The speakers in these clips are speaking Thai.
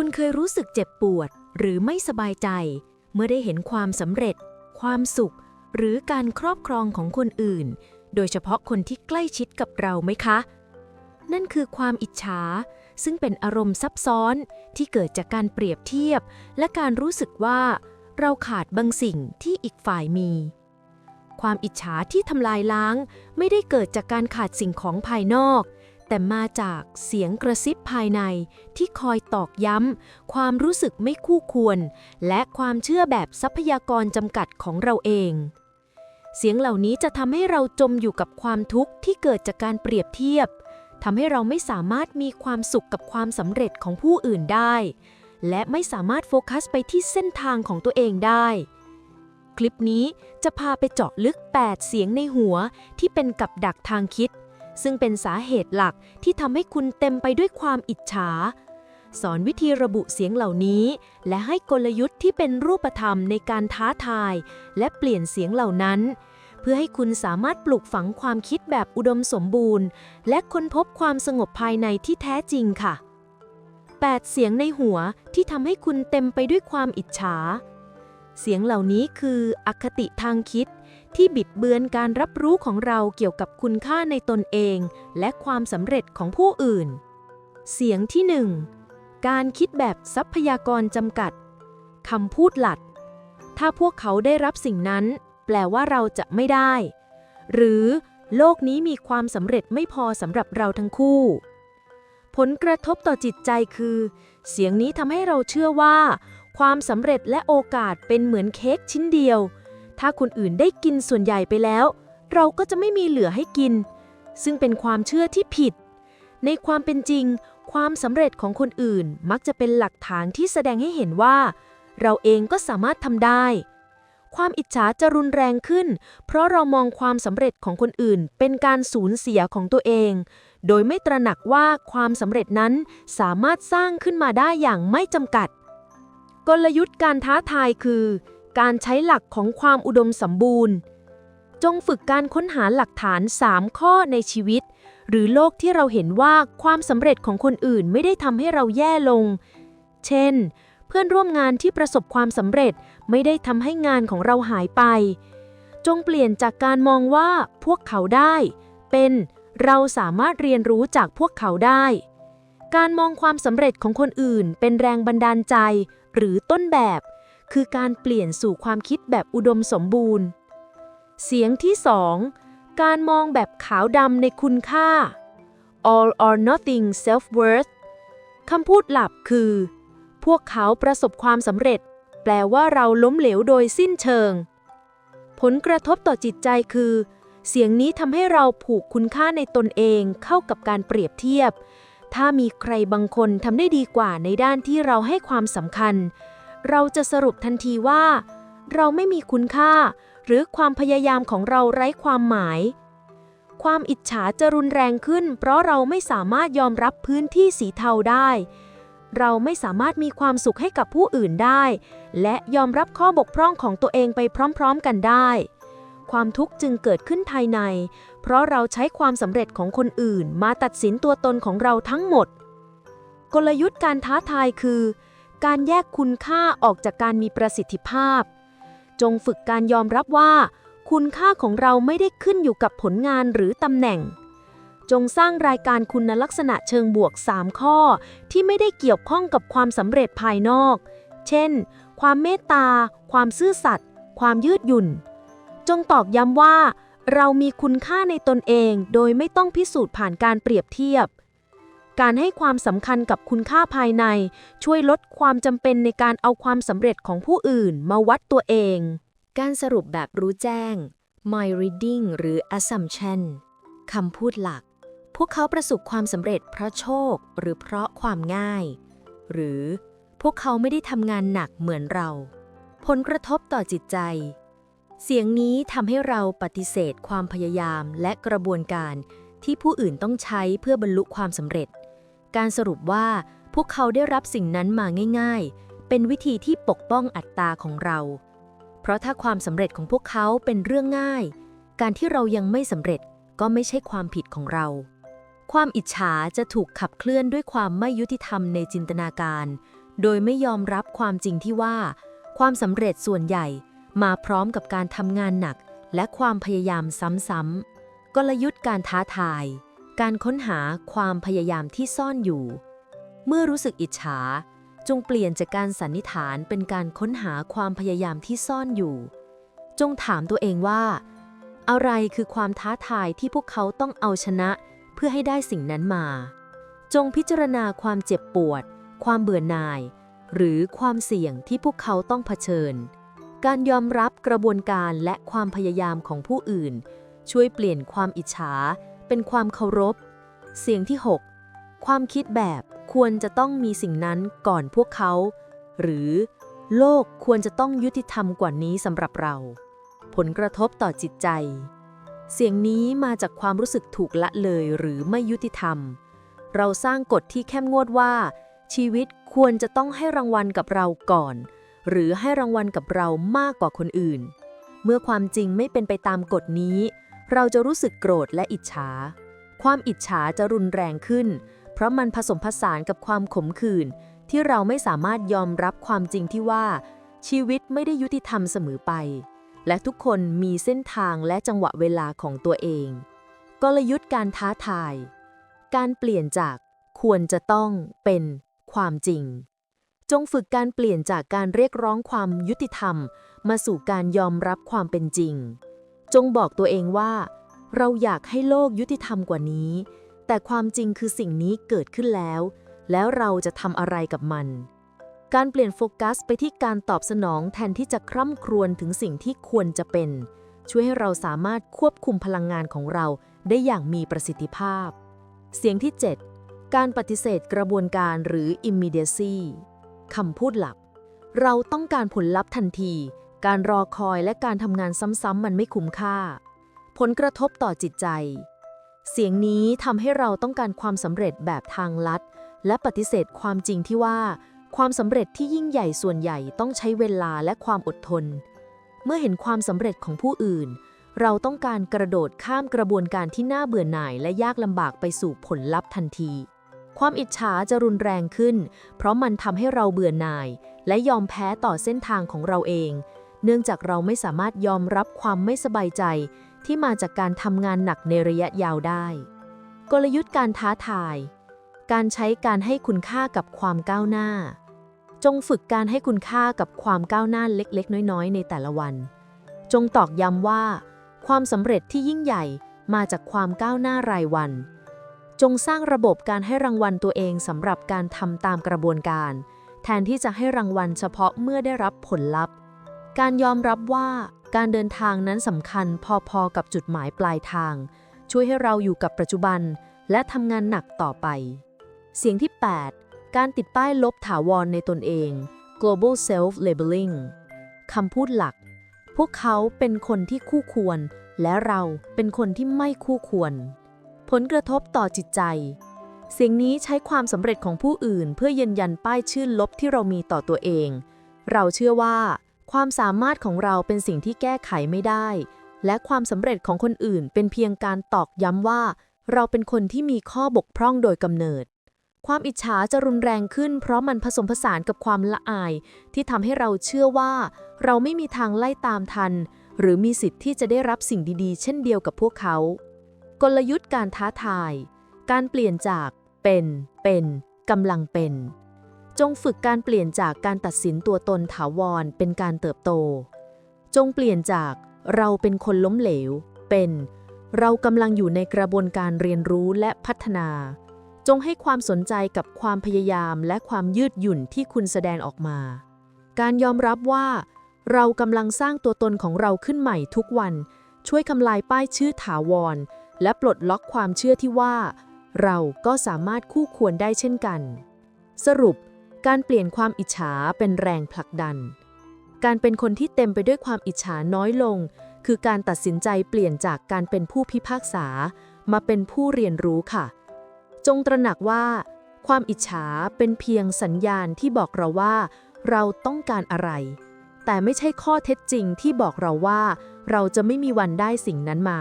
คุณเคยรู้สึกเจ็บปวดหรือไม่สบายใจ เมื่อได้เห็นความสำเร็จ ความสุข หรือการครอบครองของคนอื่น โดยเฉพาะคนที่ใกล้ชิดกับเราไหมคะ นั่นคือความอิจฉา ซึ่งเป็นอารมณ์ซับซ้อนที่เกิดจากการเปรียบเทียบ และการรู้สึกว่า เราขาดบางสิ่งที่อีกฝ่ายมี ความอิจฉาที่ทำลายล้าง ไม่ได้เกิดจากการขาดสิ่งของภายนอก แต่มาจากเสียงกระซิบภายในที่คอยตอกย้ำ ความรู้สึกไม่คู่ควร และความเชื่อแบบทรัพยากรจำกัดของเราเอง เสียงเหล่านี้จะทำให้เราจมอยู่กับความทุกข์ที่เกิดจากการเปรียบเทียบทำให้เราไม่สามารถมีความสุขกับความสำเร็จของผู้อื่นได้ และไม่สามารถโฟกัสไปที่เส้นทางของตัวเองได้ คลิปนี้จะพาไปเจาะลึก 8 เสียงในหัวที่เป็นกับดักทางคิด ซึ่งเป็นสาเหตุหลักที่ทำให้คุณเต็มไปด้วยความอิจฉา สอนวิธีระบุเสียงเหล่านี้ และให้กลยุทธ์ที่เป็นรูปธรรมในการท้าทาย และเปลี่ยนเสียงเหล่านั้น เพื่อให้คุณสามารถปลูกฝังความคิดแบบอุดมสมบูรณ์ และค้นพบความสงบภายในที่แท้จริงค่ะ 8 เสียงในหัวที่ทำให้คุณเต็มไปด้วยความอิจฉา เสียงเหล่านี้คืออคติทางคิด ที่บิดเบือนการรับรู้ของเราเกี่ยวกับคุณค่าในตนเอง และความสำเร็จของผู้อื่น เสียงที่หนึ่งการคิดแบบทรัพยากรจำกัดคำพูดหลัด ถ้าพวกเขาได้รับสิ่งนั้น แปลว่าเราจะไม่ได้ หรือโลกนี้มีความสำเร็จไม่พอสำหรับเราทั้งคู่ ผลกระทบต่อจิตใจคือ เสียงนี้ทำให้เราเชื่อว่า ความสำเร็จและโอกาสเป็นเหมือนเค้กชิ้นเดียว ถ้าคนอื่นได้กินส่วนใหญ่ไปแล้ว เราก็จะไม่มีเหลือให้กิน ซึ่งเป็นความเชื่อที่ผิด ในความเป็นจริง ความสำเร็จของคนอื่นมักจะเป็นหลักฐานที่แสดงให้เห็นว่า เราเองก็สามารถทำได้ ความอิจฉาจะรุนแรงขึ้น เพราะเรามองความสำเร็จของคนอื่น เป็นการสูญเสียของตัวเอง โดยไม่ตระหนักว่าความสำเร็จนั้นสามารถสร้างขึ้นมาได้อย่างไม่จำกัด กลยุทธ์การท้าทายคือ การใช้หลักของความอุดมสมบูรณ์ จงฝึกการค้นหาหลักฐาน 3 ข้อในชีวิต หรือโลกที่เราเห็นว่าความสำเร็จของคนอื่นไม่ได้ทำให้เราแย่ลง เช่น เพื่อนร่วมงานที่ประสบความสำเร็จไม่ได้ทำให้งานของเราหายไป จงเปลี่ยนจากการมองว่าพวกเขาได้ เป็นเราสามารถเรียนรู้จากพวกเขาได้ การมองความสำเร็จของคนอื่นเป็นแรงบันดาลใจ หรือต้นแบบ คือการเปลี่ยนสู่ความคิดแบบอุดมสมบูรณ์ เสียงที่2การมองแบบขาวดำในคุณค่า all or nothing self worth คำพูดหลับคือ พวกเขาประสบความสำเร็จ แปลว่าเราล้มเหลวโดยสิ้นเชิง ผลกระทบต่อจิตใจคือ เสียงนี้ทำให้เราผูกคุณค่าในตนเองเข้ากับการเปรียบเทียบ ถ้ามีใครบางคนทำได้ดีกว่าในด้านที่เราให้ความสำคัญ เราจะสรุปทันทีว่า เราไม่มีคุณค่า หรือความพยายามของเราไร้ความหมาย ความอิจฉาจะรุนแรงขึ้น เพราะเราไม่สามารถยอมรับพื้นที่สีเทาได้ เราไม่สามารถมีความสุขให้กับผู้อื่นได้ และยอมรับข้อบกพร่องของตัวเองไปพร้อมๆกันได้ ความทุกข์จึงเกิดขึ้นภายใน เพราะเราใช้ความสำเร็จของคนอื่น มาตัดสินตัวตนของเราทั้งหมด กลยุทธ์การท้าทายคือ การแยกคุณค่าออกจากการมีประสิทธิภาพ จงฝึกการยอมรับว่า คุณค่าของเราไม่ได้ขึ้นอยู่กับผลงานหรือตำแหน่ง จงสร้างรายการคุณลักษณะเชิงบวก 3 ข้อ ที่ไม่ได้เกี่ยวข้องกับความสำเร็จภายนอก เช่น ความเมตตา ความซื่อสัตย์ ความยืดหยุ่น จงตอกย้ำว่า เรามีคุณค่าในตนเอง โดยไม่ต้องพิสูจน์ผ่านการเปรียบเทียบ การให้ความสำคัญกับคุณค่าภายใน ช่วยลดความจำเป็นในการเอาความสำเร็จของผู้อื่นมาวัดตัวเอง การสรุปแบบรู้แจ้ง my reading หรือ assumption คำพูดหลัก พวกเขาประสบความสำเร็จเพราะโชคหรือเพราะความง่าย หรือพวกเขาไม่ได้ทำงานหนักเหมือนเรา ผลกระทบต่อจิตใจ เสียงนี้ทำให้เราปฏิเสธความพยายามและกระบวนการที่ผู้อื่นต้องใช้เพื่อบรรลุความสำเร็จ การสรุปว่าพวกเขาได้รับสิ่งนั้นมาง่าย ๆ เป็นวิธีที่ปกป้องอัตตาของเรา เพราะถ้าความสำเร็จของพวกเขาเป็นเรื่องง่าย การที่เรายังไม่สำเร็จก็ไม่ใช่ความผิดของเรา ความอิจฉาจะถูกขับเคลื่อนด้วยความไม่ยุติธรรมในจินตนาการ โดยไม่ยอมรับความจริงที่ว่า ความสำเร็จส่วนใหญ่มาพร้อมกับการทำงานหนัก และความพยายามซ้ำๆกลยุทธ์การท้าทาย การค้นหาความพยายามที่ซ่อนอยู่ เมื่อรู้สึกอิจฉา จงเปลี่ยนจากการสันนิษฐานเป็นการค้นหาความพยายามที่ซ่อนอยู่ จงถามตัวเองว่า อะไรคือความท้าทายที่พวกเขาต้องเอาชนะ เพื่อให้ได้สิ่งนั้นมา จงพิจารณาความเจ็บปวด ความเบื่อหน่าย หรือความเสี่ยงที่พวกเขาต้องเผชิญ การยอมรับกระบวนการและความพยายามของผู้อื่น ช่วยเปลี่ยนความอิจฉา เป็นความเคารพ เสียงที่ 6 ความคิดแบบควรจะต้องมีสิ่งนั้นก่อนพวกเขา หรือโลกควรจะต้องยุติธรรมกว่านี้สำหรับเรา ผลกระทบต่อจิตใจ เสียงนี้มาจากความรู้สึกถูกละเลยหรือไม่ยุติธรรม เราสร้างกฎที่เข้มงวดว่า ชีวิตควรจะต้องให้รางวัลกับเราก่อน หรือให้รางวัลกับเรามากกว่าคนอื่น เมื่อความจริงไม่เป็นไปตามกฎนี้ เราจะรู้สึกโกรธและอิจฉา ความอิจฉาจะรุนแรงขึ้น เพราะมันผสมผสานกับความขมขื่นที่เราไม่สามารถยอมรับความจริงที่ว่า ชีวิตไม่ได้ยุติธรรมเสมอไป และทุกคนมีเส้นทางและจังหวะเวลาของตัวเอง กลยุทธ์การท้าทาย การเปลี่ยนจากควรจะต้องเป็นความจริง จงฝึกการเปลี่ยนจากการเรียกร้องความยุติธรรม มาสู่การยอมรับความเป็นจริง จงบอกตัวเองว่า เราอยากให้โลกยุติธรรมกว่านี้ แต่ความจริงคือสิ่งนี้เกิดขึ้นแล้ว แล้วเราจะทำอะไรกับมัน การเปลี่ยนโฟกัสไปที่การตอบสนองแทนที่จะคร่ำครวญถึงสิ่งที่ควรจะเป็น ช่วยให้เราสามารถควบคุมพลังงานของเราได้อย่างมีประสิทธิภาพ เสียงที่ 7 การปฏิเสธกระบวนการหรือ immediacy คำพูดหลัก เราต้องการผลลัพธ์ทันที การรอคอยและการทำงานซ้ำๆมันไม่คุ้มค่า ผลกระทบต่อจิตใจ เสียงนี้ทำให้เราต้องการความสำเร็จแบบทางลัด และปฏิเสธความจริงที่ว่า ความสำเร็จที่ยิ่งใหญ่ส่วนใหญ่ต้องใช้เวลาและความอดทน เมื่อเห็นความสำเร็จของผู้อื่น เราต้องการกระโดดข้ามกระบวนการที่น่าเบื่อหน่ายและยากลำบากไปสู่ผลลัพธ์ทันทีความอิจฉาจะรุนแรงขึ้น เพราะมันทำให้เราเบื่อหน่าย และยอมแพ้ต่อเส้นทางของเราเอง เนื่องจากเราไม่สามารถยอมรับความไม่สบายใจ ที่มาจากการทำงานหนักในระยะยาวได้ กลยุทธ์การท้าทาย การใช้การให้คุณค่ากับความก้าวหน้า จงฝึกการให้คุณค่ากับความก้าวหน้าเล็กๆ น้อยๆ ในแต่ละวัน จงตอกย้ำว่า ความสำเร็จที่ยิ่งใหญ่มาจากความก้าวหน้ารายวัน จงสร้างระบบการให้รางวัลตัวเองสำหรับการทำตามกระบวนการ แทนที่จะให้รางวัลเฉพาะเมื่อได้รับผลลัพธ์ การยอมรับว่าการเดินทางนั้นสำคัญพอๆกับจุดหมายปลายทาง ช่วยให้เราอยู่กับปัจจุบัน และทำงานหนักต่อไป เสียงที่ 8 การติดป้ายลบถาวรในตนเอง global self labeling คำพูดหลัก พวกเขาเป็นคนที่คู่ควร และเราเป็นคนที่ไม่คู่ควร ผลกระทบต่อจิตใจ เสียงนี้ใช้ความสำเร็จของผู้อื่น เพื่อยืนยันป้ายชื่อลบที่เรามีต่อตัวเอง เราเชื่อว่า ความสามารถของเราเป็นสิ่งที่แก้ไขไม่ได้ และความสำเร็จของคนอื่นเป็นเพียงการตอกย้ำว่า เราเป็นคนที่มีข้อบกพร่องโดยกำเนิด ความอิจฉาจะรุนแรงขึ้น เพราะมันผสมผสานกับความละอาย ที่ทำให้เราเชื่อว่า เราไม่มีทางไล่ตามทัน หรือมีสิทธิ์ที่จะได้รับสิ่งดีๆ เช่นเดียวกับพวกเขา กลยุทธ์การท้าทาย การเปลี่ยนจากเป็นเป็นกำลังเป็น จงฝึกการเปลี่ยนจากการตัดสินตัวตนถาวรเป็นการเติบโต จงเปลี่ยนจากเราเป็นคนล้มเหลว เป็น เรากำลังอยู่ในกระบวนการเรียนรู้และพัฒนา จงให้ความสนใจกับความพยายามและความยืดหยุ่นที่คุณแสดงออกมา การยอมรับว่า เรากำลังสร้างตัวตนของเราขึ้นใหม่ทุกวัน ช่วยทำลายป้ายชื่อถาวร และปลดล็อกความเชื่อที่ว่า เราก็สามารถคู่ควรได้เช่นกัน สรุป การเปลี่ยนความอิจฉาเป็นแรงผลักดัน การเป็นคนที่เต็มไปด้วยความอิจฉาน้อยลง คือการตัดสินใจเปลี่ยนจากการเป็นผู้พิพากษา มาเป็นผู้เรียนรู้ค่ะ จงตระหนักว่า ความอิจฉาเป็นเพียงสัญญาณที่บอกเราว่า เราต้องการอะไร แต่ไม่ใช่ข้อเท็จจริงที่บอกเราว่า เราจะไม่มีวันได้สิ่งนั้นมา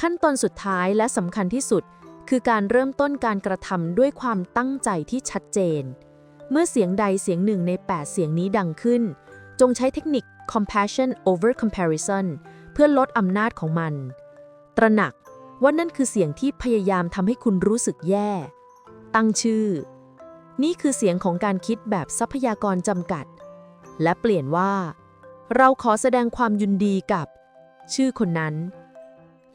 ขั้นตอนสุดท้ายและสำคัญที่สุด คือการเริ่มต้นการกระทำด้วยความตั้งใจที่ชัดเจน เมื่อเสียงใดเสียงหนึ่งใน 8 เสียงนี้ดังขึ้น จงใช้เทคนิค compassion over comparison เพื่อลดอำนาจของมัน ตระหนักว่านั่นคือเสียงที่พยายามทำให้คุณรู้สึกแย่ ตั้งชื่อ นี่คือเสียงของการคิดแบบทรัพยากรจำกัด และเปลี่ยนว่า เราขอแสดงความยินดีกับ ชื่อคนนั้น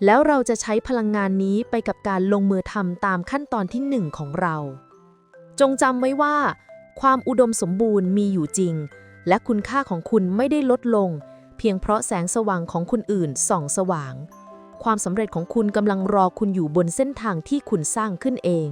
แล้วเราจะใช้พลังงานนี้ไปกับการลงมือทำตามขั้นตอนที่หนึ่งของเรา จงจำไว้ว่า ความอุดมสมบูรณ์มีอยู่จริง และคุณค่าของคุณไม่ได้ลดลง เพียงเพราะแสงสว่างของคนอื่นส่องสว่าง ความสำเร็จของคุณกำลังรอคุณอยู่บนเส้นทางที่คุณสร้างขึ้นเอง